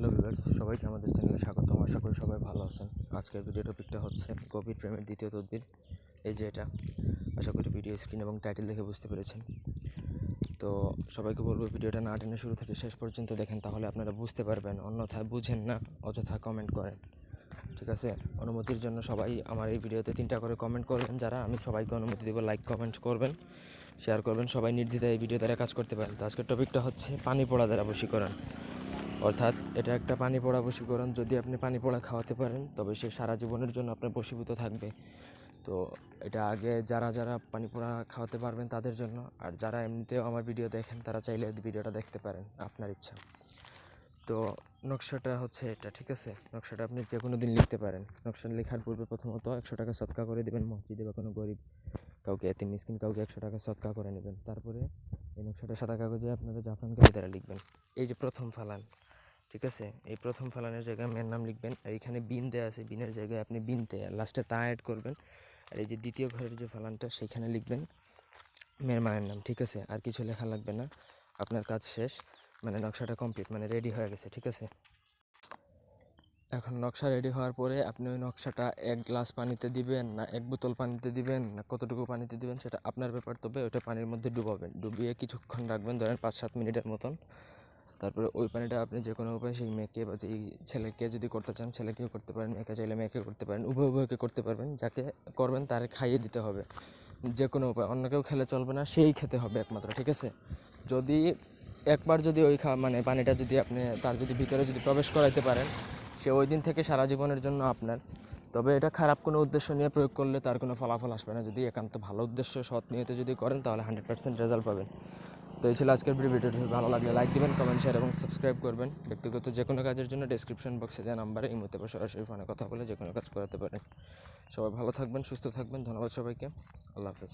Hello viewers সবাইকে আমাদের চ্যানেলে স্বাগতম। আশা করি সবাই ভালো আছেন। আজকের ভিডিও টপিকটা হচ্ছে গভীর প্রেমের দ্বিতীয় তদবির। এই যে এটা, আশা করি ভিডিও স্ক্রিন এবং টাইটেল দেখে বুঝতে পেরেছেন। তো সবাইকে বলব ভিডিওটা না টেনে শুরু থেকে শেষ পর্যন্ত দেখেন, তাহলে আপনারা বুঝতে পারবেন। অন্যথায় বুঝেন না, অযথা কমেন্ট করেন। ঠিক আছে? অনুমতির জন্য সবাই আমার এই ভিডিওতে তিনটা করে কমেন্ট করবেন। যারা, আমি সবাইকে অনুমতি দেবো লাইক কমেন্ট করবেন। শেয়ার করবেন। সবাই নির্দ্বিধায় এই ভিডিও দ্বারা কাজ করতে পারেন। তো আজকের টপিকটা হচ্ছে পানি পড়া দ্বারা বশীকরণ। অর্থাৎ এটা একটা পানি পড়া বশীকরণ। যদি আপনি পানি পড়া খাওয়াতে পারেন, তবে সে সারা জীবনের জন্য আপনার বশীভূত থাকবে। তো এটা আগে যারা যারা পানি পোড়া খাওয়াতে পারবেন তাদের জন্য। আর যারা এমনিতেও আমার ভিডিও দেখেন, তারা চাইলে ভিডিওটা দেখতে পারেন, আপনার ইচ্ছা। তো নকশাটা হচ্ছে এটা, ঠিক আছে? নকশাটা আপনি যে কোনো দিন লিখতে পারেন। নকশা লেখার পূর্বে প্রথমত একশো টাকা সৎকা করে দেবেন। মসজিদে বা কোনো গরিব কাউকে এতে মিসকিন কাউকে একশো টাকা সৎকা করে নেবেন। তারপরে এই নকশাটা সাদা কাগজে আপনারা জাফরান কালি দ্বারা লিখবেন। এই যে প্রথম ফালান। ঠিক আছে? এই প্রথম ফালানের জায়গায় মেয়ের নাম লিখবেন। আর এখানে বিন দেওয়া আছে, বিনের জায়গায় আপনি বিন বিনতে লাস্টে তা অ্যাড করবেন। আর এই যে দ্বিতীয় ঘরের যে ফালানটা, সেখানে লিখবেন মেয়ের মায়ের নাম, ঠিক আছে? আর কিছু লেখা লাগবে না। আপনার কাজ শেষ। মানে নকশাটা কমপ্লিট মানে রেডি হয়ে গেছে, ঠিক আছে? এখন নকশা রেডি হওয়ার পরে আপনি ওই নকশাটা এক গ্লাস পানিতে দিবেন, না এক বোতল পানিতে দিবেন, না কতটুকু পানিতে দিবেন, সেটা আপনার ব্যাপার তবে ওটা পানির মধ্যে ডুবাবেন। ডুবিয়ে কিছুক্ষণ রাখবেন, ধরেন পাঁচ সাত মিনিটের মতন। তারপরে ওই পানিটা আপনি যে কোনো উপায়ে সেই মেয়েকে বা যেই ছেলেকে যদি করতে চান, ছেলেকেও করতে পারেন মেয়েকে চাইলে মেয়েকে করতে পারেন উভয় উভয়কে করতে পারবেন, যাকে করবেন তারে খাইয়ে দিতে হবে। যে কোনো উপায়, অন্য কেউ খেলে চলবে না, সেই খেতে হবে একমাত্র, ঠিক আছে? যদি একবার যদি ওই খা মানে পানিটা যদি আপনি, তার যদি ভিতরে যদি প্রবেশ করাইতে পারেন, সে ওই দিন থেকে সারা জীবনের জন্য আপনার। তবে এটা খারাপ কোনো উদ্দেশ্য নিয়ে প্রয়োগ করলে তার কোনো ফলাফল আসবে না। যদি একান্ত ভালো উদ্দেশ্য, সৎ নিয়তে যদি করেন, তাহলে হান্ড্রেড পার্সেন্ট রেজাল্ট পাবেন। তো এই ছিল আজকের ভিডিওটি ভালো লাগলে লাইক দেবেন কমেন্ট শেয়ার এবং সাবস্ক্রাইব করবেন। ব্যক্তিগত যে কোনো কাজের জন্য ডিসক্রিপশন বক্সে দেওয়া নাম্বারে এই বা সরাসরি ফোনে কথা বলে যে কোনো কাজ করাতে পারেন। সবাই ভালো থাকবেন, সুস্থ থাকবেন। ধন্যবাদ সবাইকে। আল্লাহ হাফেজ।